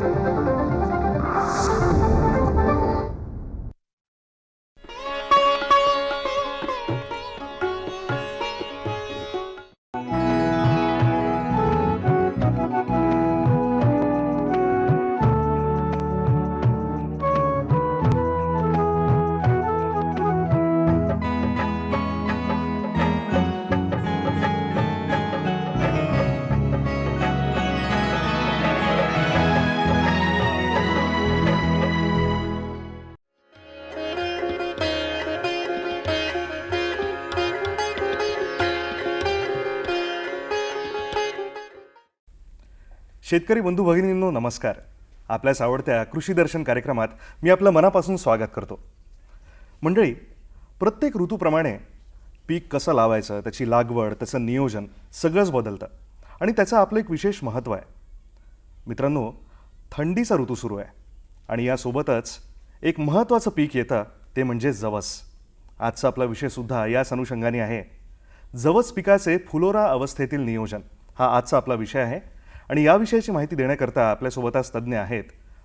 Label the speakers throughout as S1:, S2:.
S1: Thank you. शेतकरी बंधू भगिनींनो नमस्कार. आपल्याच आवडत्या कृषी दर्शन कार्यक्रमात मी आपलं मनापासून स्वागत करतो. मंडळी प्रत्येक ऋतूप्रमाणे पीक कसं लावायचं त्याची लागवड त्याचं नियोजन सगळंच बदलतं आणि त्याचं आपलं एक विशेष महत्त्व आहे. मित्रांनो थंडीचा ऋतू सुरू आहे आणि यासोबतच एक महत्त्वाचं पीक येतं ते म्हणजे जवस. आजचा आपला विषयसुद्धा याच अनुषंगाने आहे. जवस पिकाचे फुलोरा अवस्थेतील नियोजन हा आजचा आपला विषय आहे. आणि या विषयाची माहिती देण्याकरता आपल्यासोबत आज तज्ज्ञ आहेत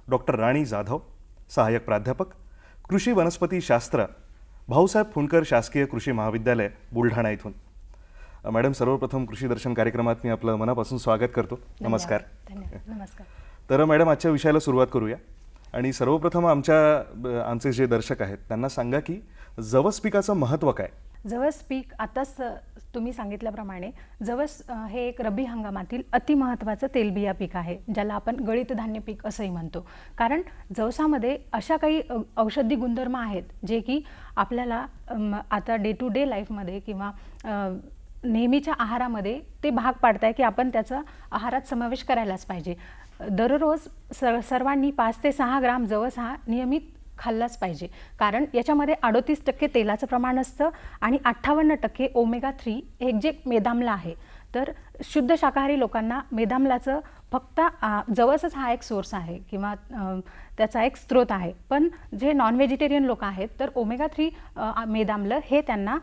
S1: डॉक्टर राणी जाधव सहाय्यक प्राध्यापक कृषी वनस्पती शास्त्र भाऊसाहेब फुंडकर शासकीय कृषी महाविद्यालय बुलढाणा इथून. मॅडम सर्वप्रथम कृषी दर्शन कार्यक्रमात मी आपलं मनापासून स्वागत करतो. नमस्कार.
S2: नमस्कार.
S1: तर मॅडम आजच्या विषयाला सुरुवात करूया. आणि सर्वप्रथम आमच्या आमचे जे दर्शक आहेत त्यांना सांगा की जवस पिकाचं महत्त्व काय?
S2: जवस पीक आताच तुम्ही सांगितल्याप्रमाणे जवस हे एक रब्बी हंगामातील अतिमहत्त्वाचं तेलबिया पीक आहे ज्याला आपण गळीत धान्य पीक असंही म्हणतो. कारण जवसामध्ये अशा काही औषधी गुणधर्म आहेत जे की आपल्याला आता डे टू डे लाईफमध्ये किंवा नेहमीच्या आहारामध्ये ते भाग पाडत आहे की आपण त्याचा आहारात समावेश करायलाच पाहिजे. दररोज स सर्वांनी पाच ते सहा ग्राम जवस हा नियमित खाल्लाच पाहिजे. कारण याच्यामध्ये अडोतीस टक्के तेलाचं प्रमाण असतं आणि अठ्ठावन्न टक्के ओमेगा थ्री हे जे मेदामला आहे. तर शुद्ध शाकाहारी लोकांना मेदामलाचं फक्त आ, हा एक सोर्स आहे किंवा त्याचा एक स्रोत आहे. पण जे नॉन व्हेजिटेरियन लोक आहेत तर ओमेगा थ्री मेदामलं हे त्यांना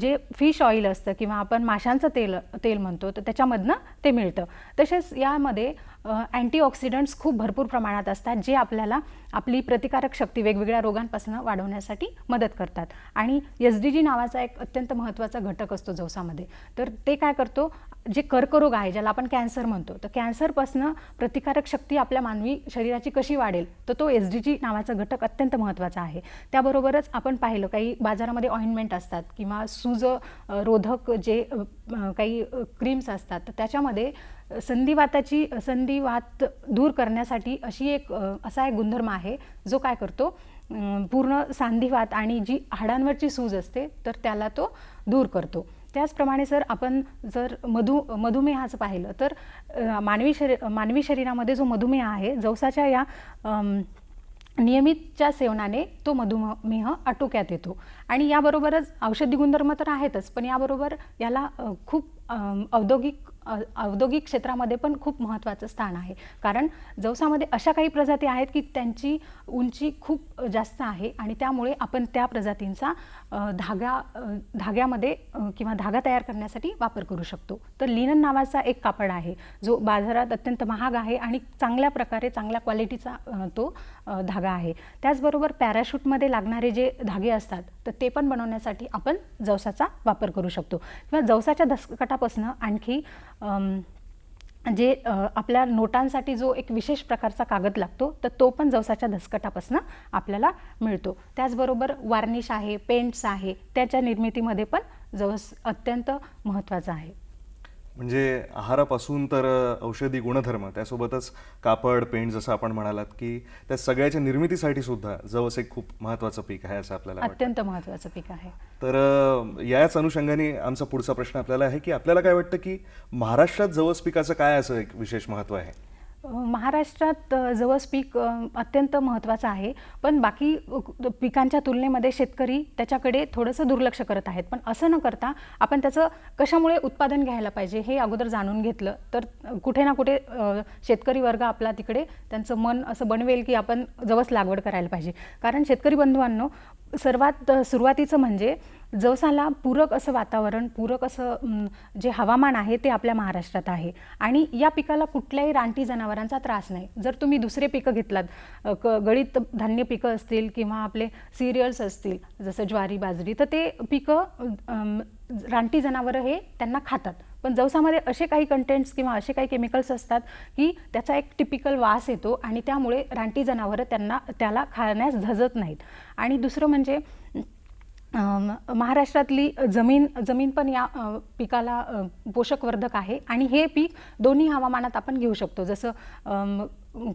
S2: जे फिश ऑइल असतं किंवा आपण माशांचं तेल तेल म्हणतो तर त्याच्यामधनं ते मिळतं. तसेच यामध्ये अँटीऑक्सिडंट्स खूप भरपूर प्रमाणात असतात जे आपल्याला आपली प्रतिकारक शक्ती वेगवेगळ्या रोगांपासून वाढवण्यासाठी मदत करतात. आणि एस डी जी नावाचा एक अत्यंत महत्त्वाचा घटक असतो जवसामध्ये. तर ते काय करतो जे कर्करोग आहे ज्याला आपण कॅन्सर म्हणतो तर कॅन्सरपासनं प्रतिकारक शक्ती आपल्या मानवी शरीराची कशी वाढेल तर तो एस डी जी नावाचा घटक अत्यंत महत्त्वाचा आहे. त्याबरोबरच आपण पाहिलं काही बाजारामध्ये ऑइंटमेंट असतात किंवा सूज रोधक जे काही क्रीम्स असतात तर त्याच्यामध्ये संधिवाताची संधिवात दूर करण्यासाठी अशी एक असा एक गुणधर्म आहे जो काय करतो पूर्ण सांधिवात आणि जी हाडांवरची सूज असते तर त्याला तो दूर करतो. त्याचप्रमाणे सर आपण जर मधु मधुमेहाचं पाहिलं तर मानवी शरी मानवी शरीरामध्ये जो मधुमेह आहे जवसाच्या या नियमितच्या सेवनाने तो मधुमेह आटोक्यात येतो. आणि याबरोबरच औषधी गुणधर्म तर आहेतच पण याबरोबर याला खूप औद्योगिक औद्योगिक क्षेत्रामध्ये पण खूप महत्त्वाचं स्थान आहे. कारण जवसामध्ये अशा काही प्रजाती आहेत की त्यांची उंची खूप जास्त आहे आणि त्यामुळे आपण त्या प्रजातींचा धागा धाग्यामध्ये किंवा धागा तयार करण्यासाठी वापर करू शकतो. तर लिनन नावाचा एक कापड आहे जो बाजारात अत्यंत महाग आहे आणि चांगल्या प्रकारे चांगल्या क्वालिटीचा तो धागा आहे. त्याचबरोबर पॅराशूटमध्ये लागणारे जे धागे असतात तर ते पण बनवण्यासाठी आपण जवसाचा वापर करू शकतो. किंवा जवसाच्या दसकटापासून आणखी जे आपल्या नोटांसाठी जो एक विशेष प्रकारचा कागद लागतो तर तो पण जवसाच्या धसकटापासून आपल्याला मिळतो. त्याचबरोबर वार्निश आहे पेंट्स आहे त्याच्या निर्मितीमध्ये पण जवस अत्यंत महत्त्वाचं आहे.
S1: म्हणजे आहारापासून तर औषधी गुणधर्म त्यासोबतच कापड पेंट जसं आपण म्हणालात की त्या सगळ्याच्या निर्मितीसाठी सुद्धा जवस एक खूप महत्त्वाचं पीक आहे असं आपल्याला वाटतं.
S2: अत्यंत महत्त्वाचं पीक आहे.
S1: तर याच अनुषंगाने आमचा पुढचा प्रश्न आपल्याला आहे की आपल्याला काय वाटतं की महाराष्ट्रात जवस पिकाचं काय असं एक विशेष महत्त्व आहे?
S2: महाराष्ट्रात जवस पीक अत्यंत महत्त्वाचं आहे. पण बाकी पिकांच्या तुलनेमध्ये शेतकरी त्याच्याकडे थोडंसं दुर्लक्ष करत आहेत. पण असं न करता आपण त्याचं कशामुळे उत्पादन घ्यायला पाहिजे हे अगोदर जाणून घेतलं. तर कुठे ना कुठे शेतकरी वर्ग आपला तिकडे त्यांचं मन असं बनवेल की आपण जवस लागवड करायला पाहिजे. कारण शेतकरी बंधूंनो सर्वात सुरुवातीचं म्हणजे जवसाला पूरक असं वातावरण पूरक असं जे हवामान आहे ते आपल्या महाराष्ट्रात आहे. आणि या पिकाला कुठल्याही रानटी जनावरांचा त्रास नाही. जर तुम्ही दुसरे पिकं घेतलात क गळीत धान्य पिकं असतील किंवा आपले सिरियल्स असतील जसं ज्वारी बाजरी तर ते पिकं रानटी जनावरं हे त्यांना खातात. पण जवसामध्ये असे काही कंटेंट्स किंवा असे काही केमिकल्स असतात की त्याचा एक टिपिकल वास येतो आणि त्यामुळे रानटी जनावरं त्यांना त्याला खाण्यास झजत नाहीत. आणि दुसरं म्हणजे महाराष्ट्रातली जमीन जमीन पण या पिकाला पोषकवर्धक आहे. आणि हे पीक दोन्ही हवामानात आपण घेऊ शकतो. जसं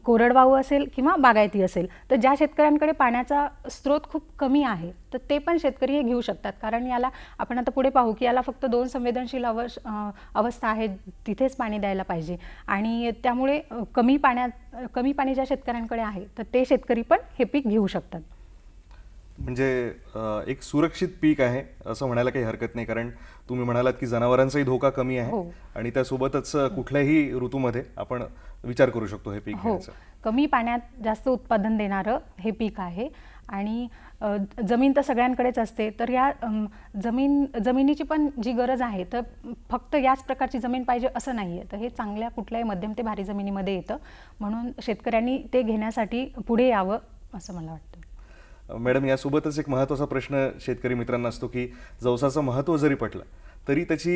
S2: कोरडवाहू असेल किंवा बागायती असेल तर ज्या शेतकऱ्यांकडे पाण्याचा स्रोत खूप कमी आहे तर ते पण शेतकरी हे घेऊ शकतात. कारण याला आपण आता पुढे पाहू की याला फक्त दोन संवेदनशील अवश अवस्था आहे तिथेच पाणी द्यायला पाहिजे. आणि त्यामुळे कमी पाण्यात कमी पाणी ज्या शेतकऱ्यांकडे आहे तर ते शेतकरी पण हे पीक घेऊ शकतात.
S1: म्हणजे एक सुरक्षित पीक आहे असं म्हणायला काही हरकत नाही. कारण तुम्ही म्हणालात की जनावरांचाही धोका कमी आहे
S2: हो.
S1: आणि त्यासोबतच कुठल्याही ऋतूमध्ये आपण विचार करू शकतो हे पीक
S2: हो. कमी पाण्यात जास्त उत्पादन देणारं हे पीक आहे. आणि जमीन तर सगळ्यांकडेच असते. तर या जमीन जमिनीची पण जी गरज आहे तर फक्त याच प्रकारची जमीन पाहिजे असं नाही आहे तर हे चांगल्या कुठल्याही मध्यम ते भारी जमिनीमध्ये येतं. म्हणून शेतकऱ्यांनी ते घेण्यासाठी पुढे यावं असं मला वाटतं.
S1: मॅडम यासोबतच एक महत्त्वाचा प्रश्न शेतकरी मित्रांना असतो की जवसाचं महत्त्व जरी पटलं तरी त्याची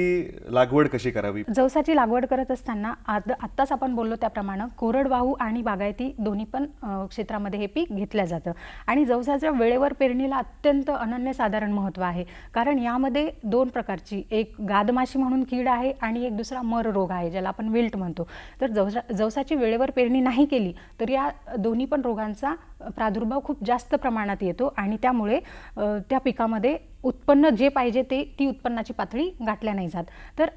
S1: लागवड कशी करावी?
S2: जवसाची लागवड करत असताना आद आत्ताच आपण बोललो त्याप्रमाणे कोरडवाहू आणि बागायती दोन्ही पण क्षेत्रामध्ये हे पीक घेतलं जातं. आणि जवसाच्या वेळेवर पेरणीला अत्यंत अनन्यसाधारण महत्त्व आहे. कारण यामध्ये दोन प्रकारची एक गादमाशी म्हणून कीड आहे आणि एक दुसरा मर रोग आहे ज्याला आपण विल्ट म्हणतो. तर जवसा जवसाची वेळेवर पेरणी नाही केली तर या दोन्ही पण रोगांचा प्रादुर्भाव खूप जास्त प्रमाणात येतो आणि त्यामुळे त्या पिकामध्ये उत्पन्न जे पाहिजे ते ती उत्पन्नाची पातळी गाठल्या नाही जात. तर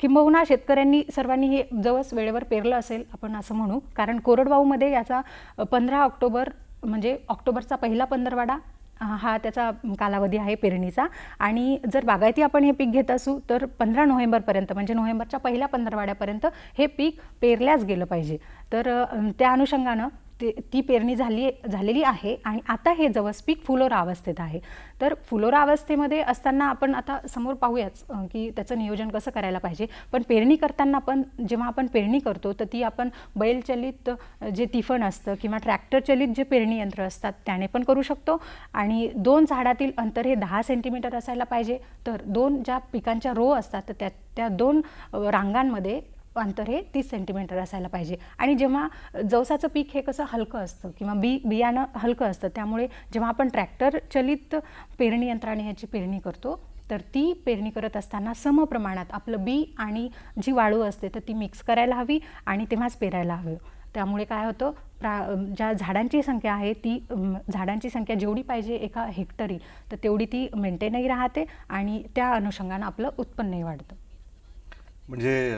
S2: किंबहुना शेतकऱ्यांनी सर्वांनी हे जवळ वेळेवर पेरलं असेल आपण असं म्हणू. कारण कोरडवाहूमध्ये याचा पंधरा ऑक्टोबर म्हणजे ऑक्टोबरचा पहिला पंधरवाडा हा त्याचा कालावधी आहे पेरणीचा. आणि जर बागायती आपण हे पीक घेत असू तर पंधरा नोव्हेंबरपर्यंत म्हणजे नोव्हेंबरच्या पहिल्या पंधरवाड्यापर्यंत हे पीक पेरल्याच गेलं पाहिजे. तर त्या अनुषंगानं ते ती पेरणी झाली झालेली आहे आणि आता हे जवस पीक फुलोरा अवस्थेत आहे. तर फुलोरा अवस्थेमध्ये असताना आपण आता समोर पाहूयाच की त्याचं नियोजन कसं करायला पाहिजे. पण पेरणी करताना पण जेव्हा आपण पेरणी करतो तर ती आपण बैलचलित जे तिफण असतं किंवा ट्रॅक्टर चलित जे पेरणी यंत्र असतात त्याने पण करू शकतो. आणि दोन झाडातील अंतर हे दहा सेंटीमीटर असायला पाहिजे. तर दोन ज्या पिकांच्या रो असतात तर त्या त्या दोन रांगांमध्ये अंतर हे तीस सेंटीमीटर असायला पाहिजे. आणि जेव्हा जवसाचं पीक हे कसं हलकं असतं किंवा बी बियाणं हलकं असतं त्यामुळे जेव्हा आपण ट्रॅक्टर चलित पेरणी यंत्राने ह्याची पेरणी करतो तर ती पेरणी करत असताना समप्रमाणात आपलं बी आणि जी वाळू असते तर ती मिक्स करायला हवी आणि तेव्हाच पेरायला हवी. त्यामुळे काय होतं प्रा ज्या झाडांची संख्या आहे ती झाडांची संख्या जेवढी पाहिजे एका हेक्टरी तर तेवढी ती मेंटेनही राहते आणि त्या अनुषंगानं आपलं उत्पन्नही वाढतं.
S1: म्हणजे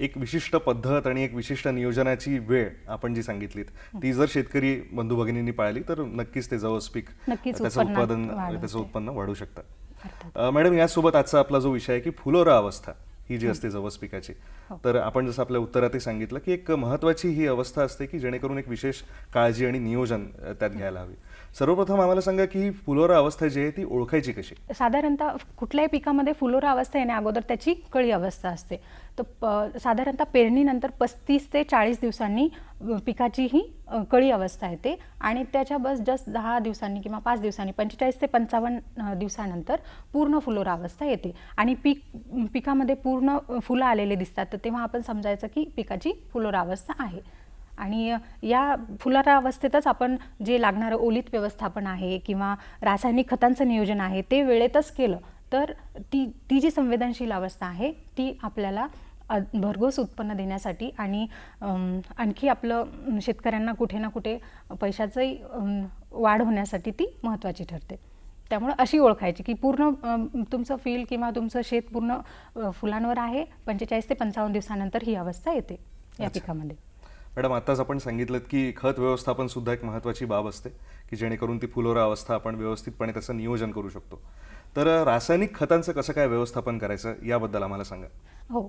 S1: एक विशिष्ट पद्धत आणि एक विशिष्ट नियोजनाची वेळ आपण जी सांगितलीत ती जर शेतकरी बंधू भगिनींनी पाळली तर नक्कीच ते जवस पीक त्याचं उत्पादन त्याचं. उत्पन्न वाढू शकतं. मॅडम यासोबत आजचा आपला जो विषय आहे की फुलोरा अवस्था ही जी असते जवस पिकाची तर आपण जसं आपल्या उत्तरातही सांगितलं की एक महत्वाची ही अवस्था असते की जेणेकरून एक विशेष काळजी आणि नियोजन त्यात घ्यायला हवी. सर्वप्रथम आम्हाला सांगा की ही फुलोरा अवस्था जी आहे ती ओळखायची कशी?
S2: साधारणतः कुठल्याही पिकामध्ये फुलोरा अवस्था येण्या अगोदर त्याची कळी अवस्था असते. तर प साधारणतः पेरणीनंतर पस्तीस ते चाळीस दिवसांनी पिकाची ही कळी अवस्था येते. आणि त्याच्या बस जस्ट दहा दिवसांनी किंवा पाच दिवसांनी पंचेचाळीस ते पंचावन्न दिवसानंतर पूर्ण फुलोरा अवस्था येते. आणि पीक पिकामध्ये पूर्ण फुलं आलेले दिसतात तर तेव्हा आपण समजायचं की पिकाची फुलोरा अवस्था आहे. आणि या फुलारा अवस्थेतच आपण जे लागणारं ओलीत व्यवस्थापन आहे किंवा रासायनिक खतांचं नियोजन आहे ते वेळेतच केलं तर ती ती जी संवेदनशील अवस्था आहे ती आपल्याला भरघोस उत्पन्न देण्यासाठी आणि आणखी आपलं शेतकऱ्यांना कुठे ना कुठे पैशाचंही वाढ होण्यासाठी ती महत्त्वाची ठरते. त्यामुळं अशी ओळखायची की पूर्ण तुमचं फील्ड किंवा तुमचं शेत पूर्ण फुलांवर आहे पंचेचाळीस ते पंचावन्न दिवसानंतर ही अवस्था येते या. पिकामध्ये.
S1: मॅडम आताच आपण सांगितलं की खत व्यवस्थापन सुद्धा एक महत्त्वाची बाब असते की जेणेकरून ती फुलोरा अवस्था आपण व्यवस्थितपणे त्याचं नियोजन करू शकतो. तर रासायनिक खतांचं कसं काय व्यवस्थापन करायचं याबद्दल आम्हाला सांगा.
S2: हो.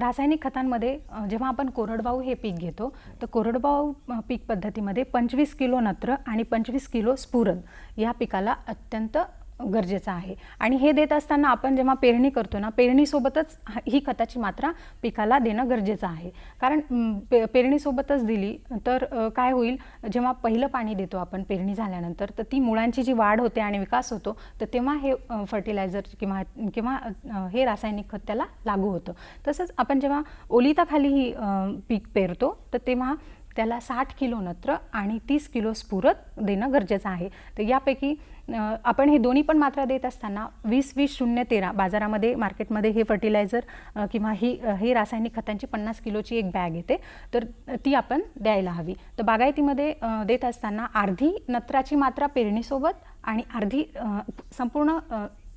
S2: रासायनिक खतांमध्ये जेव्हा आपण कोरडवाहू हे पीक घेतो तर कोरडवाहू पीक पद्धतीमध्ये पंचवीस किलो नत्र आणि पंचवीस किलो स्फुरद या पिकाला अत्यंत गरजेचं आहे. आणि हे देत असताना आपण जेव्हा पेरणी करतो ना पेरणीसोबतच ह- ही खताची मात्रा पिकाला देणं गरजेचं आहे. कारण पे पेरणीसोबतच दिली तर काय होईल? जेव्हा पहिलं पाणी देतो आपण पेरणी झाल्यानंतर तर ती मुळांची जी वाढ होते आणि विकास होतो तर तेव्हा हे फर्टिलायझर किंवा किंवा हे रासायनिक खत त्याला लागू होतं. तसंच आपण जेव्हा ओलिताखाली ही पीक पेरतो तर तेव्हा त्याला साठ किलो नत्र आणि तीस किलो स्फुरद देणं गरजेचं आहे. तर यापैकी आपण हे दोन्ही पण मात्रा देत असताना वीस वीस शून्य तेरा बाजारामध्ये मार्केटमध्ये हे फर्टिलायझर किंवा ही हे रासायनिक खतांची पन्नास किलोची एक बॅग येते. तर ती आपण द्यायला हवी. तर बागायतीमध्ये देत असताना अर्धी नत्राची मात्रा पेरणीसोबत आणि अर्धी संपूर्ण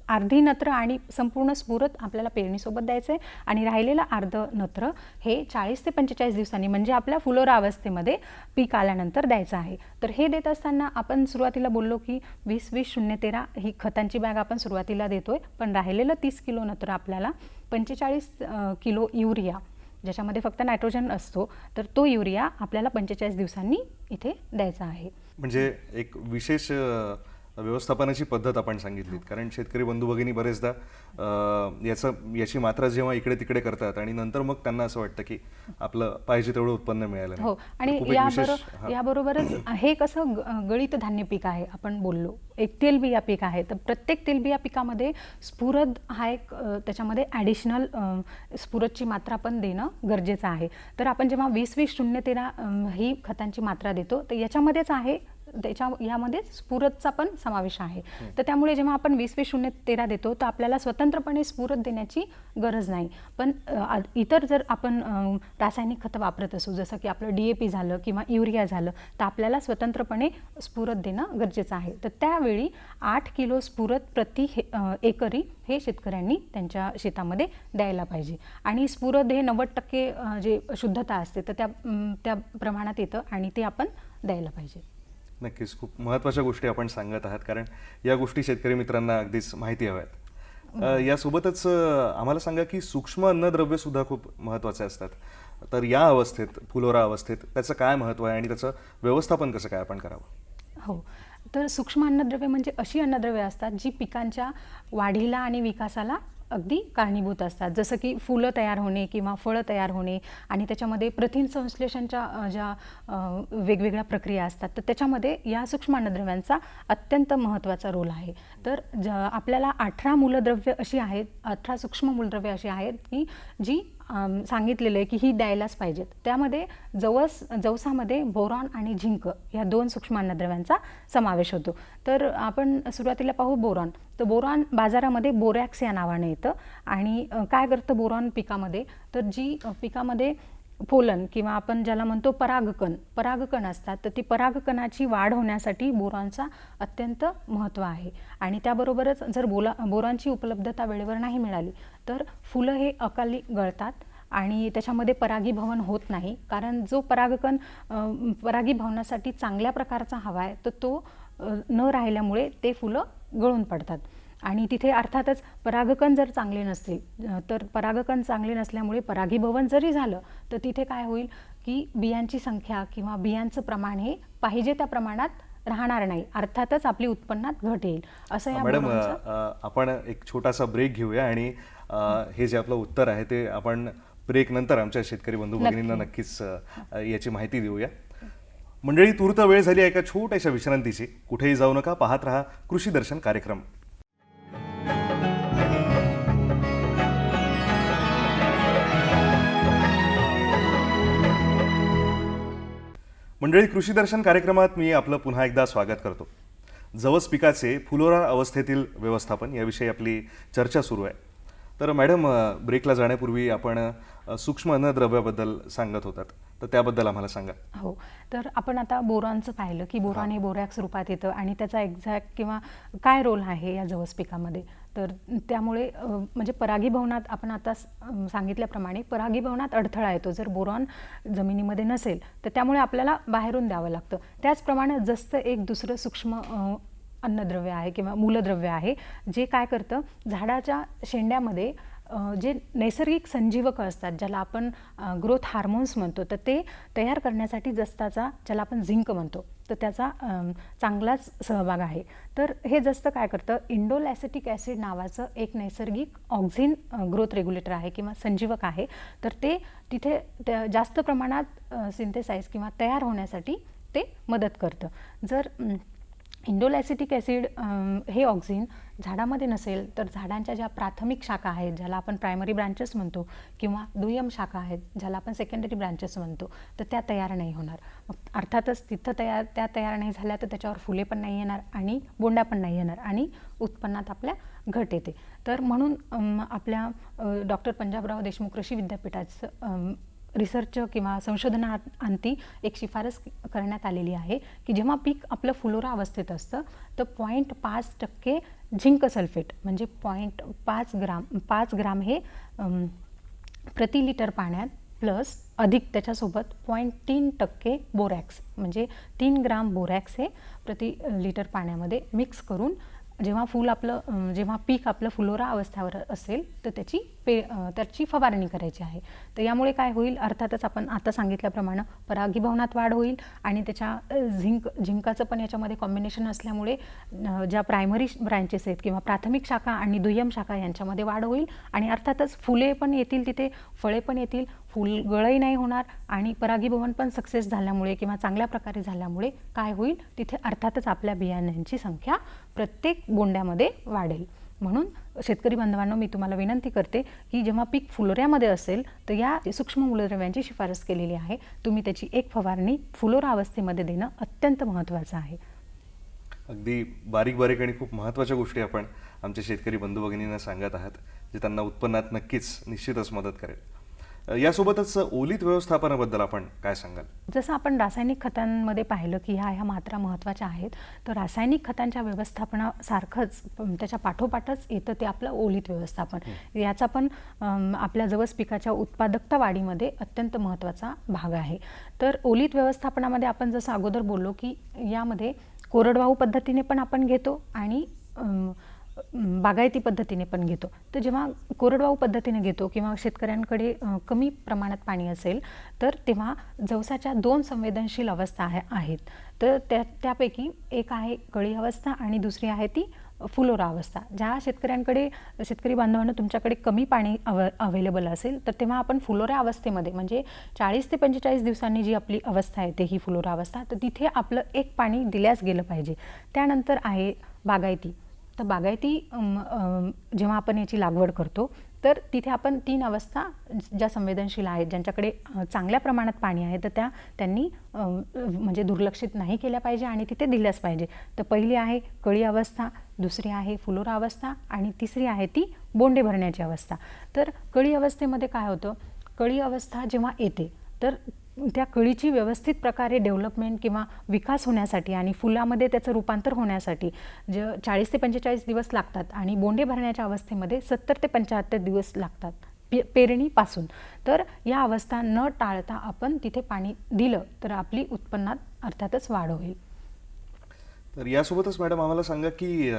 S2: अर्धी नत्र आणि संपूर्ण स्फुरत आपल्याला पेरणीसोबत द्यायचं आहे आणि राहिलेलं अर्ध नत्र हे चाळीस ते पंचेचाळीस दिवसांनी म्हणजे आपल्या फुलोरा अवस्थेमध्ये पीक आल्यानंतर द्यायचं आहे. तर हे देत असताना आपण सुरुवातीला बोललो की वीस वीस शून्य तेरा ही खतांची बॅग आपण सुरुवातीला देतोय. पण राहिलेलं तीस किलो नत्र आपल्याला पंचेचाळीस किलो युरिया ज्याच्यामध्ये फक्त नायट्रोजन असतो तर तो युरिया आपल्याला पंचेचाळीस दिवसांनी इथे द्यायचा आहे.
S1: म्हणजे एक विशेष व्यवस्थापनाची पद्धत आपण सांगितलीत. कारण शेतकरी बंधू भगिनी बरेचदा याचं याची मात्रा जेव्हा इकडे तिकडे करतात आणि नंतर मग त्यांना असं वाटतं की आपलं पाहिजे तेवढं उत्पन्न मिळालं.
S2: हो. आणि
S1: हा.
S2: याबरोबरच हे कसं गळीत धान्य पीक आहे आपण बोललो. एक तेलबिया पीक आहे. तर प्रत्येक तेलबिया पिकामध्ये स्फुरद हा एक त्याच्यामध्ये ॲडिशनल स्फुरदची मात्रा पण देणं गरजेचं आहे. तर आपण जेव्हा वीस वीस शून्य तेरा ही खतांची मात्रा देतो तर याच्यामध्येच आहे त्याच्या यामध्येच स्फुरदचा पण समावेश आहे. तर त्यामुळे जेव्हा आपण वीस वीस शून्य तेरा देतो तर आपल्याला स्वतंत्रपणे स्फुरद देण्याची गरज नाही. पण इतर जर आपण रासायनिक खतं वापरत असू जसं की आपलं डी ए पी झालं किंवा युरिया झालं तर आपल्याला स्वतंत्रपणे स्फुरद देणं गरजेचं आहे. तर त्यावेळी आठ किलो स्फुरद प्रति हे एकरी हे शेतकऱ्यांनी त्यांच्या शेतामध्ये द्यायला पाहिजे. आणि स्फुरद हे नव्वद टक्के जे शुद्धता असते तर त्या त्या प्रमाणात येतं आणि ते आपण द्यायला पाहिजे.
S1: नक्कीच खूप महत्त्वाच्या गोष्टी आपण सांगत आहात कारण या गोष्टी शेतकरी मित्रांना अगदीच माहिती हव्यात. यासोबतच आम्हाला सांगा की सूक्ष्म अन्नद्रव्य सुद्धा खूप महत्त्वाचे असतात. तर या अवस्थेत फुलोरा अवस्थेत त्याचं काय महत्त्व आहे आणि त्याचं व्यवस्थापन कसं काय आपण करावं?
S2: हो. तर सूक्ष्म अन्नद्रव्य म्हणजे अशी अन्नद्रव्ये असतात जी पिकांच्या वाढीला आणि विकासाला अगदी कारणीभूत असतात. जसं की फुलं तयार होणे किंवा फळं तयार होणे आणि त्याच्यामध्ये प्रथिन संश्लेषणच्या ज्या वेगवेगळ्या प्रक्रिया असतात तर त्याच्यामध्ये या सूक्ष्म अन्नद्रव्यांचा अत्यंत महत्त्वाचा रोल आहे. तर ज आपल्याला अठरा मूलद्रव्य अशी आहेत अठरा सूक्ष्म मूलद्रव्य अशी आहेत की जी सांगितलेलं आहे की ही द्यायलाच पाहिजेत. त्यामध्ये जवस जवसामध्ये बोरॉन आणि झिंक ह्या दोन सूक्ष्म अन्नद्रव्यांचा समावेश होतो. तर आपण सुरुवातीला पाहू बोरॉन. तर बोरॉन बाजारामध्ये बोरॅक्स या नावाने येतं आणि काय करतं बोरॉन पिकामध्ये? तर जी पिकामध्ये पोलन किंवा आपण ज्याला म्हणतो परागकण परागकण असतात तर ती परागकणाची वाढ होण्यासाठी बोरॉनचा अत्यंत महत्त्व आहे. आणि त्याबरोबरच जर बोला बोरॉनची उपलब्धता वेळेवर नाही मिळाली तर फुलं हे अकाली गळतात आणि त्याच्यामध्ये परागीभवन होत नाही. कारण जो परागकण परागीभवनासाठी चांगल्या प्रकारचा हवा आहे तर तो न राहिल्यामुळे ते फुलं गळून पडतात. आणि तिथे अर्थातच परागकण जर चांगले नसतील तर परागकण चांगले नसल्यामुळे परागीभवन जरी झालं तर तिथे काय होईल की बियांची संख्या किंवा बियांचं प्रमाण हे पाहिजे त्या प्रमाणात राहणार नाही. अर्थातच आपली उत्पन्नात घट येईल. असं या
S1: मॅडम आपण एक छोटासा ब्रेक घेऊया आणि हे जे आपलं उत्तर आहे ते आपण ब्रेक नंतर आमच्या शेतकरी बंधू भगिनींना नक्कीच याची माहिती देऊया. मंडळी तूर्त वेळ झाली आहे एका छोट्याशा विश्रांतीची. कुठेही जाऊ नका पाहत रहा कृषी दर्शन कार्यक्रम. मंडळी कृषी दर्शन कार्यक्रमात मी आपलं पुन्हा एकदा स्वागत करतो. जवस पिकाचे फुलोरा अवस्थेतील व्यवस्थापन याविषयी आपली चर्चा सुरू आहे. तर मॅडम ब्रेकला जाण्यापूर्वी आपण सूक्ष्म अन्नद्रव्याबद्दल सांगत होतात. तर त्याबद्दल आम्हाला सांगा.
S2: हो. तर आपण आता बोरॉनचं पाहिलं की बोरॉन हे. बोरॅक्स रूपात येतं आणि त्याचा एक्झॅक्ट किंवा काय रोल आहे या जवस पिकामध्ये? तर त्यामुळे म्हणजे परागीभवनात आपण आता सांगितल्याप्रमाणे परागीभवनात अडथळा येतो. जर बोरॉन जमिनीमध्ये नसेल तर त्यामुळे आपल्याला बाहेरून द्यावं लागतं. त्याचप्रमाणे जस्त एक दुसरं सूक्ष्म अन्नद्रव्य आहे किंवा मूलद्रव्य आहे जे काय करतं? झाडाच्या शेंड्यामध्ये जे नैसर्गिक संजीवक असतात ज्याला आपण ग्रोथ हार्मोन्स म्हणतो तर ते तयार करण्यासाठी जस्ताचा ज्याला आपण झिंक म्हणतो तर त्याचा चांगलाच सहभाग आहे. तर हे जस्त काय करतं इंडोलॅसिटिक ॲसिड नावाचं एक नैसर्गिक ऑक्झिन ग्रोथ रेग्युलेटर आहे किंवा संजीवक आहे. तर ते तिथे त्या जास्त प्रमाणात सिंथेसाईज किंवा तयार होण्यासाठी ते मदत करतं. जर इंडोलॅसिटिक ॲसिड हे ऑक्झिन झाडामध्ये नसेल तर झाडांच्या ज्या प्राथमिक शाखा आहेत ज्याला आपण प्रायमरी ब्रांचेस म्हणतो किंवा दुय्यम शाखा आहेत ज्याला आपण सेकंडरी ब्रांचेस म्हणतो तर त्या तयार नाही होणार. मग अर्थातच तिथं तयार त्या तयार नाही झाल्या तर त्याच्यावर फुले पण नाही येणार आणि बोंड्या पण नाही येणार आणि उत्पन्नात आपल्या घट येते. तर म्हणून आपल्या डॉक्टर पंजाबराव देशमुख कृषी विद्यापीठाचं रिसर्च किंवा संशोधनाअंती एक शिफारस करण्यात आलेली आहे की जेव्हा पीक आपलं फुलोरा अवस्थेत असतं तर पॉईंट पाच टक्के झिंक सल्फेट म्हणजे पॉईंट पाच ग्राम पाच ग्राम हे प्रति लिटर पाण्यात प्लस अधिक त्याच्यासोबत पॉईंट तीन टक्के बोरॅक्स म्हणजे तीन ग्राम बोरॅक्स हे प्रति लिटर पाण्यामध्ये मिक्स करून जेव्हा फूल आपलं जेव्हा पीक आपलं फुलोरा अवस्थावर असेल तर त्याची पे त्याची फवारणी करायची आहे. तर यामुळे काय होईल? अर्थातच आपण आता सांगितल्याप्रमाणे परागीभवनात वाढ होईल आणि त्याच्या झिंक झिंकाचं पण याच्यामध्ये कॉम्बिनेशन असल्यामुळे ज्या प्रायमरी ब्रँचेस आहेत किंवा प्राथमिक शाखा आणि दुय्यम शाखा यांच्यामध्ये वाढ होईल आणि अर्थातच फुले पण येतील तिथे फळे पण येतील फुल गळही नाही होणार आणि परागीभवन पण सक्सेस झाल्यामुळे किंवा चांगल्या प्रकारे झाल्यामुळे काय होईल? तिथे अर्थातच आपल्या बियाण्यांची संख्या प्रत्येक बोंड्यामध्ये वाढेल. म्हणून शेतकरी बांधवांना मी तुम्हाला विनंती करते की जेव्हा पीक फुलोऱ्यामध्ये असेल तर या सूक्ष्म मूलद्रव्यांची शिफारस केलेली आहे. तुम्ही त्याची एक फवारणी फुलोरा अवस्थेमध्ये देणं अत्यंत महत्त्वाचं आहे.
S1: अगदी बारीक बारीक आणि खूप महत्त्वाच्या गोष्टी आपण आमच्या शेतकरी बंधू भगिनींना सांगत आहात जे त्यांना उत्पन्नात नक्कीच निश्चितच मदत करेल. यासोबतच ओलीत व्यवस्थापनाबद्दल आपण काय सांगाल?
S2: जसं आपण रासायनिक खतांमध्ये पाहिलं की ह्या ह्या मात्रा महत्त्वाच्या आहेत तर रासायनिक खतांच्या व्यवस्थापनासारखंच त्याच्या पाठोपाठच येतं ते आपलं ओलीत व्यवस्थापन. याचा पण आपल्या जवस पिकाच्या उत्पादकता वाढीमध्ये अत्यंत महत्त्वाचा भाग आहे. तर ओलीत व्यवस्थापनामध्ये आपण जसं अगोदर बोललो की यामध्ये कोरडवाहू पद्धतीने पण आपण घेतो आणि बागायती पद्धतीने पण घेतो. तर जेव्हा कोरडवाहू पद्धतीने घेतो किंवा शेतकऱ्यांकडे कमी प्रमाणात पाणी असेल तर तेव्हा जवसाच्या दोन संवेदनशील अवस्था आहे आहेत. तर त्या त्यापैकी एक आहे कळी अवस्था आणि दुसरी आहे ती फुलोरा अवस्था. ज्या शेतकऱ्यांकडे शेतकरी बांधवांना तुमच्याकडे कमी पाणी अव अवेलेबल असेल तर तेव्हा आपण फुलोऱ्या अवस्थेमध्ये म्हणजे चाळीस ते पंचेचाळीस दिवसांनी जी आपली अवस्था येते ही फुलोरा अवस्था तर तिथे आपलं एक पाणी दिल्यास गेलं पाहिजे. त्यानंतर आहे बागायती. तर बागायती जेव्हा आपण याची लागवड करतो तर तिथे आपण तीन अवस्था ज्या संवेदनशील आहेत ज्यांच्याकडे चांगल्या प्रमाणात पाणी आहे तर त्या त्यांनी म्हणजे दुर्लक्षित नाही केल्या पाहिजे आणि तिथे दिल्याच पाहिजे. तर पहिली आहे कळी अवस्था दुसरी आहे फुलोरा अवस्था आणि तिसरी आहे ती बोंडे भरण्याची अवस्था. तर कळी अवस्थेमध्ये काय होतं? कळी अवस्था जेव्हा येते तर त्या कळीची व्यवस्थित प्रकारे डेव्हलपमेंट किंवा विकास होण्यासाठी आणि फुलामध्ये त्याचं रूपांतर होण्यासाठी ज चाळीस ते पंचेचाळीस दिवस लागतात आणि बोंडे भरण्याच्या अवस्थेमध्ये सत्तर ते पंच्याहत्तर दिवस लागतात पे पेरणीपासून. तर या अवस्था न टाळता आपण तिथे पाणी दिलं तर आपली उत्पन्नात अर्थातच वाढ होईल.
S1: तर यासोबतच मॅडम आम्हाला सांगा की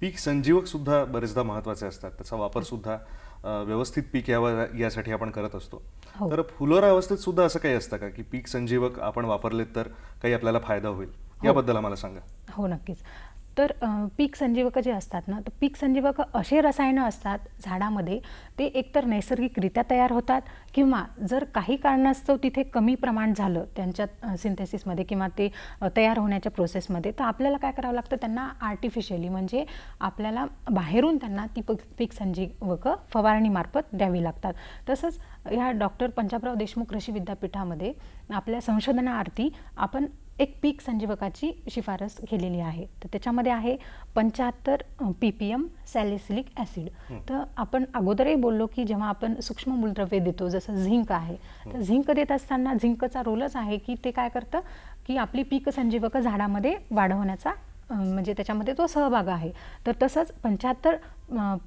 S1: पीक संजीवक सुद्धा बरेचदा महत्त्वाचे असतात. त्याचा वापर सुद्धा व्यवस्थित पीक यावं यासाठी आपण करत असतो.
S2: हो.
S1: तर फुलोरा अवस्थेत सुद्धा असं काही असतं का? की पीक संजीवक आपण वापरलेत तर काही आपल्याला फायदा होईल? याबद्दल आम्हाला सांगा.
S2: हो नक्कीच. तर पीक संजीवकं जे असतात ना तर पीक संजीवकं असे रसायनं असतात झाडामध्ये ते एकतर नैसर्गिकरित्या तयार होतात किंवा जर काही कारणास्तव तिथे कमी प्रमाण झालं त्यांच्या सिंथेसिसमध्ये किंवा ते तयार होण्याच्या प्रोसेसमध्ये तर आपल्याला काय करावं लागतं? त्यांना आर्टिफिशियली म्हणजे आपल्याला बाहेरून त्यांना ती पीक पीक संजीवकं फवारणीमार्फत द्यावी लागतात. तसंच ह्या डॉक्टर पंजाबराव देशमुख कृषी विद्यापीठामध्ये आपल्या संशोधनार्थी आपण एक पीक संजीवकाची शिफारस केलेली आहे. तर त्याच्यामध्ये आहे पंच्याहत्तर P P M salicylic acid. तर आपण अगोदरही बोललो की जेव्हा आपण सूक्ष्म मूलद्रव्य देतो जसं झिंक आहे तर झिंक देत असताना झिंकचा रोलच आहे की ते काय करतं? की आपली पीक संजीवक झाडामध्ये वाढवण्याचा म्हणजे त्याच्यामध्ये तो सहभाग आहे. तर तसंच पंच्याहत्तर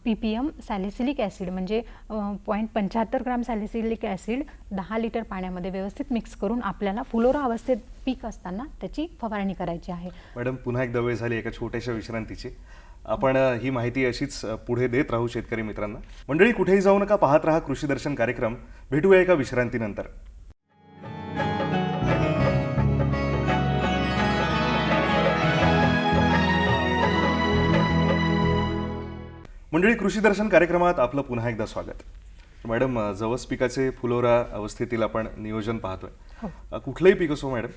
S2: P P M salicylic acid म्हणजे पॉईंट पंच्याहत्तर ग्राम सॅलिसिलिक ॲसिड दहा लिटर पाण्यामध्ये व्यवस्थित मिक्स करून आपल्याला फुलोरा अवस्थेत पीक असताना त्याची फवारणी करायची आहे.
S1: मॅडम पुन्हा एकदा वेळ झाली एका छोट्याशा विश्रांतीची. आपण ही माहिती अशीच पुढे देत राहू शेतकरी मित्रांना. मंडळी कुठेही जाऊ नका पाहत राहा कृषी दर्शन कार्यक्रम. भेटूया एका विश्रांतीनंतर. मंडळी कृषी दर्शन कार्यक्रमात आपलं पुन्हा एकदा स्वागत. मॅडम जवस पिकाचे फुलोरा अवस्थेतील आपण नियोजन पाहतोय. अ, कुठलंही पीक असो मॅडम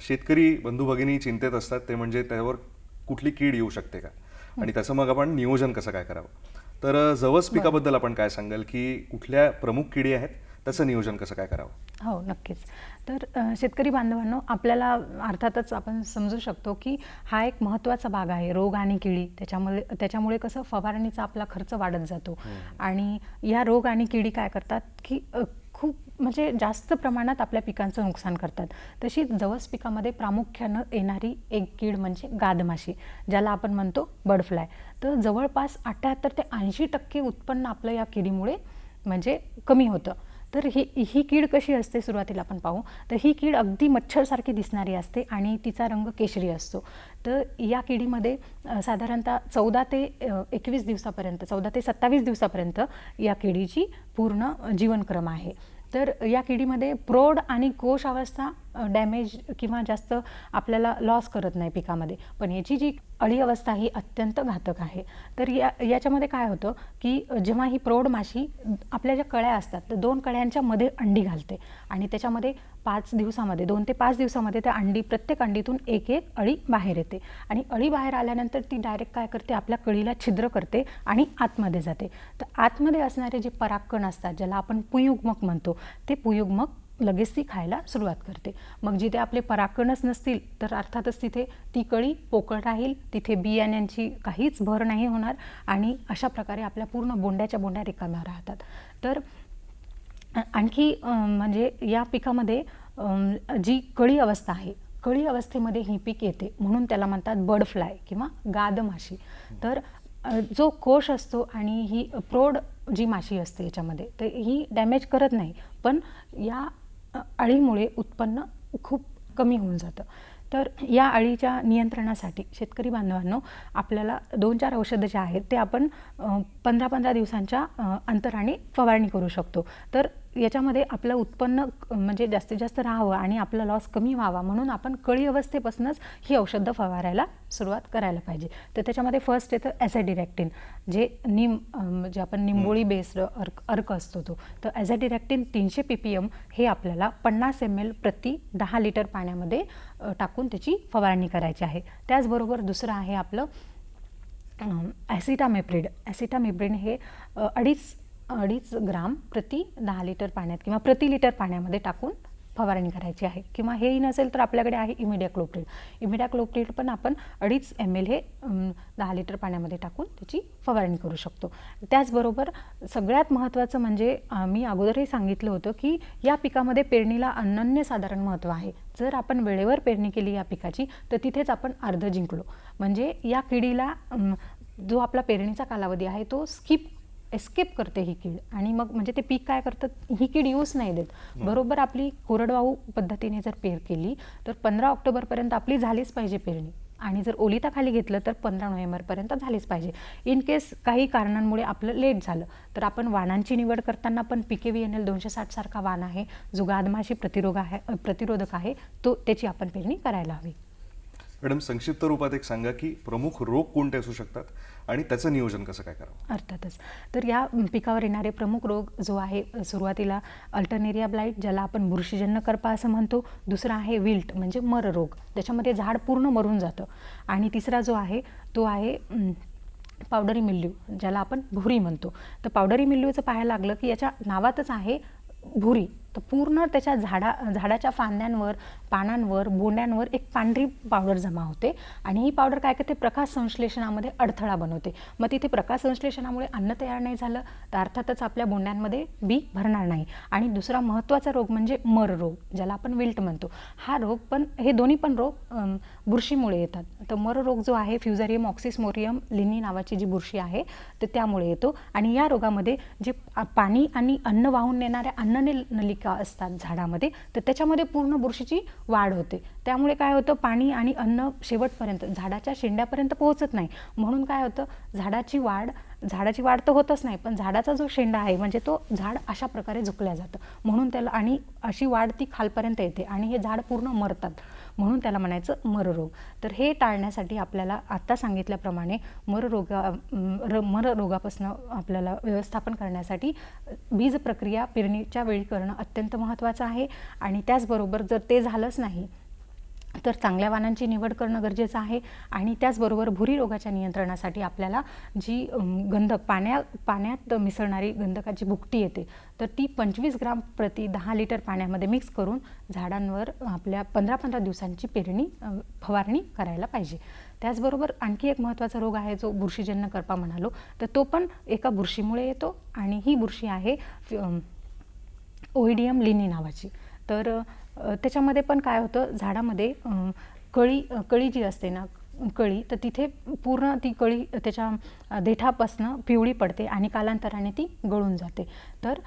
S1: शेतकरी बंधू भगिनी चिंतेत असतात ते म्हणजे त्यावर कुठली कीड येऊ शकते का? आणि त्याचं मग आपण नियोजन कसं काय करावं? तर जवस पिकाबद्दल आपण काय सांगाल की कुठल्या प्रमुख किडी आहेत त्याचं नियोजन कसं काय करावं?
S2: हो नक्कीच. तर शेतकरी बांधवांनो आपल्याला अर्थातच आपण समजू शकतो की हा एक महत्त्वाचा भाग आहे रोग आणि किडी. त्याच्यामुळे त्याच्यामुळे कसं फवारणीचा आपला खर्च वाढत जातो. आणि या रोग आणि किडी काय करतात की खूप म्हणजे जास्त प्रमाणात आपल्या पिकांचं नुकसान करतात. तशीच जवस पिकामध्ये प्रामुख्यानं येणारी एक कीड म्हणजे गादमाशी ज्याला आपण म्हणतो बर्डफ्लाय तर जवळपास अठ्ठ्याहत्तर ते ऐंशी टक्के उत्पन्न आपलं या किडीमुळे म्हणजे कमी होतं. तर ही ही कीड कशी असते सुरुवातीला आपण पाहू. तर ही कीड अगदी मच्छरसारखी दिसणारी असते आणि तिचा रंग केशरी असतो. तर या किडीमध्ये साधारणतः चौदा ते एकवीस दिवसापर्यंत चौदा ते सत्तावीस दिवसापर्यंत या किडीची पूर्ण जीवनक्रम आहे. तर या किडीमध्ये प्रौढ आणि कोश अवस्था डॅमेज किंवा जास्त आपल्याला लॉस करत नाही पिकामध्ये. पण याची जी अळी अवस्था ही अत्यंत घातक आहे. तर या याच्यामध्ये काय होतं की जेव्हा ही प्रौढ माशी आपल्या ज्या कळ्या असतात तर दोन कळ्यांच्या मध्ये अंडी घालते. आणि त्याच्यामध्ये पाच दिवसामध्ये दोन ते पाच दिवसामध्ये त्या अंडी प्रत्येक अंडीतून एक एक अळी बाहेर येते. आणि अळी बाहेर आल्यानंतर ती डायरेक्ट काय करते? आपल्या कळीला छिद्र करते आणि आतमध्ये जाते. तर आतमध्ये असणारे जे परागकण असतात ज्याला आपण पुयुग्मक म्हणतो ते पुयुग्मक लगेच ती खायला सुरुवात करते. मग जिथे आपले परागकणच नसतील तर अर्थातच तिथे ती कळी पोकळ राहील तिथे बियाण्यांची काहीच भर नाही होणार आणि अशा प्रकारे आपल्या पूर्ण बोंड्याच्या बोंड्या रिकाम्या राहतात. तर आणखी म्हणजे या पिकामध्ये जी कळी अवस्था आहे कळी अवस्थेमध्ये ही पीक येते म्हणून त्याला म्हणतात बर्ड फ्लाय किंवा गाद माशी. तर जो कोश असतो आणि ही प्रौढ जी माशी असते याच्यामध्ये तर ही डॅमेज करत नाही. पण या अळीमुळे उत्पन्न खूप कमी होऊन जातं. तर या अळीच्या नियंत्रणासाठी शेतकरी बांधवांनो आपल्याला दोन चार औषधं जे आहेत ते आपण पंधरा पंधरा दिवसांच्या अंतराने फवारणी करू शकतो. तर याच्यामध्ये आपलं उत्पन्न म्हणजे जास्तीत जास्त राहावं आणि आपला लॉस कमी व्हावा म्हणून आपण कळी अवस्थेपासूनच ही औषधं फवारायला सुरुवात करायला पाहिजे. तर त्याच्यामध्ये फर्स्ट येतं ॲझॅडिरॅक्टिन जे निम अम, जे आपण निंबोळी बेस्ड अर्क अर्क असतो तो. तर ॲझॅडिरॅक्टिन तीनशे पी पी एम हे आपल्याला पन्नास एम एल प्रति दहा लिटर पाण्यामध्ये टाकून त्याची फवारणी करायची आहे. त्याचबरोबर दुसरं आहे आपलं ॲसिटामेप्रिड ॲसिटामेप्रिड हे अडीच अडीच ग्राम प्रति दहा लिटर पाण्यात किंवा प्रति लिटर पाण्यामध्ये टाकून फवारणी करायची आहे. किंवा हेही नसेल तर आपल्याकडे आहे इमिडियाक्लोप्रिड इमिडियाक्लोप्रिड पण आपण अडीच एम एल हे दहा लिटर पाण्यामध्ये टाकून त्याची फवारणी करू शकतो. त्याचबरोबर सगळ्यात महत्त्वाचं म्हणजे मी अगोदरही सांगितलं होतं की या पिकामध्ये पेरणीला अनन्यसाधारण महत्त्व आहे. जर आपण वेळेवर पेरणी केली या पिकाची तर तिथेच आपण अर्ध जिंकलो. म्हणजे या किडीला जो आपला पेरणीचा कालावधी आहे तो स्किप एस्केप करते ही कीड. आणि मग म्हणजे ते पीक काय करतं ही कीड यूज नाही देत. बरोबर आपली कोरडवाहू पद्धतीने जर पेर केली तर पंधरा ऑक्टोबरपर्यंत आपली झालीच पाहिजे पेरणी. आणि जर ओलिताखाली घेतलं तर पंधरा नोव्हेंबरपर्यंत झालीच पाहिजे. इन केस काही कारणांमुळे आपलं लेट झालं तर आपण वाणांची निवड करताना पण P K V N L दोनशे साठ सारखा वाण आहे. जो गादमाशी प्रतिरोग आहे प्रतिरोधक आहे तो त्याची आपण पेरणी करायला हवी.
S1: मॅडम संक्षिप्त रूपात एक सांगा की प्रमुख रोग कोणते असू शकतात आणि त्याचं नियोजन कसं काय करावं?
S2: अर्थातच. तर या पिकावर येणारे प्रमुख रोग जो आहे सुरुवातीला अल्टरनेरिया ब्लाईट ज्याला आपण बुरशीजन्य करपा असं म्हणतो. दुसरा आहे विल्ट म्हणजे मर रोग. त्याच्यामध्ये झाड पूर्ण मरून जातं. आणि तिसरा जो आहे तो आहे पावडरी मिल्ल्यू ज्याला आपण भुरी म्हणतो. तर पावडरी मिल्ल्यूचं पाहायला लागलं की याच्या नावातच आहे भुरी. तर पूर्ण त्याच्या झाडा झाडाच्या फांद्यांवर पानांवर बोंड्यांवर एक पांढरी पावडर जमा होते. आणि ही पावडर काय करते? प्रकाश संश्लेषणामध्ये अडथळा बनवते. मग तिथे प्रकाश संश्लेषणामुळे अन्न तयार नाही झालं तर अर्थातच आपल्या बोंड्यांमध्ये बी भरणार नाही. आणि दुसरा महत्त्वाचा रोग म्हणजे मर रोग ज्याला आपण विल्ट म्हणतो. हा रोग पण हे दोन्ही पण रोग बुरशीमुळे येतात. तर मर रोग जो आहे फ्युझारियम ऑक्सिसमोरियम लिनी नावाची जी बुरशी आहे तर त्यामुळे येतो. आणि या रोगामध्ये जे पाणी आणि अन्न वाहून नेणाऱ्या अन्नने नलिक नलिका असतात झाडामध्ये तर त्याच्यामध्ये पूर्ण बुरशीची वाढ होते. त्यामुळे काय होतं पाणी आणि अन्न शेवटपर्यंत झाडाच्या शेंड्यापर्यंत पोहोचत नाही. म्हणून काय होतं झाडाची वाढ झाडाची वाढ तर होतच नाही पण झाडाचा जो शेंडा आहे म्हणजे तो झाड अशा प्रकारे झुकल्या जातं. म्हणून त्याला आणि अशी वाढ ती खालपर्यंत येते आणि हे झाड पूर्ण मरतात. म्हणून त्याला म्हणायचं मररोग. तर हे टाळण्यासाठी आपल्याला आत्ता सांगितल्याप्रमाणे मररोगा र मररोगापासून आपल्याला व्यवस्थापन करण्यासाठी बीज प्रक्रिया पेरणीच्या वेळी करणं अत्यंत महत्त्वाचं आहे. आणि त्याचबरोबर जर ते झालंच नाही तर चांगल्या वाणांची निवड करणं गरजेचं आहे आणि त्याचबरोबर भुरी रोगाच्या नियंत्रणासाठी आपल्याला जी गंधक पाण्या पाण्यात मिसळणारी गंधकाची भुकटी येते तर ती पंचवीस ग्राम प्रति दहा लिटर पाण्यामध्ये मिक्स करून झाडांवर आपल्या पंधरा पंधरा दिवसांची पेरणी फवारणी करायला पाहिजे. त्याचबरोबर आणखी एक महत्त्वाचा रोग आहे जो बुरशीजन्य करपा म्हणालो तर तो पण एका बुरशीमुळे येतो आणि ही बुरशी आहे ओइडियम लिनी नावाची. तर त्याच्यामध्ये पण काय होतं झाडामध्ये कळी कळी जी असते ना कळी तर तिथे पूर्ण ती कळी त्याच्या देठापासनं पिवळी पडते आणि कालांतराने ती गळून जाते. तर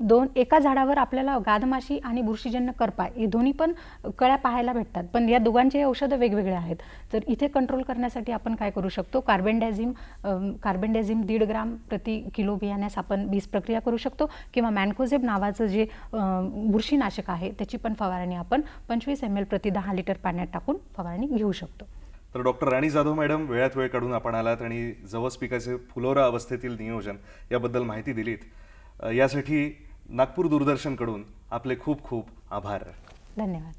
S2: दोन एका झाडावर आपल्याला गादमाशी आणि बुरशीजन्य करपा हे दोन्ही पण कळ्या पाहायला भेटतात. पण या दोघांचे औषधं वेगवेगळे आहेत. तर इथे कंट्रोल करण्यासाठी आपण काय करू शकतो? कार्बेंडॅझिम कार्बेंडॅझिम दीड ग्राम प्रति किलो बियाण्यास आपण बीज प्रक्रिया करू शकतो किंवा मॅनकोझेब नावाचं जे बुरशीनाशक आहे त्याची पण फवारणी आपण पंचवीस एम एल प्रति दहा लिटर पाण्यात टाकून फवारणी घेऊ शकतो.
S1: तर डॉक्टर राणी जाधव मॅडम वेळात वेळ काढून आपण आलात आणि जवस पिकाचे फुलोरा अवस्थेतील नियोजन याबद्दल माहिती दिलीत. यासाठी नागपूर दूरदर्शनकडून आपले खूप खूप आभार.
S2: धन्यवाद.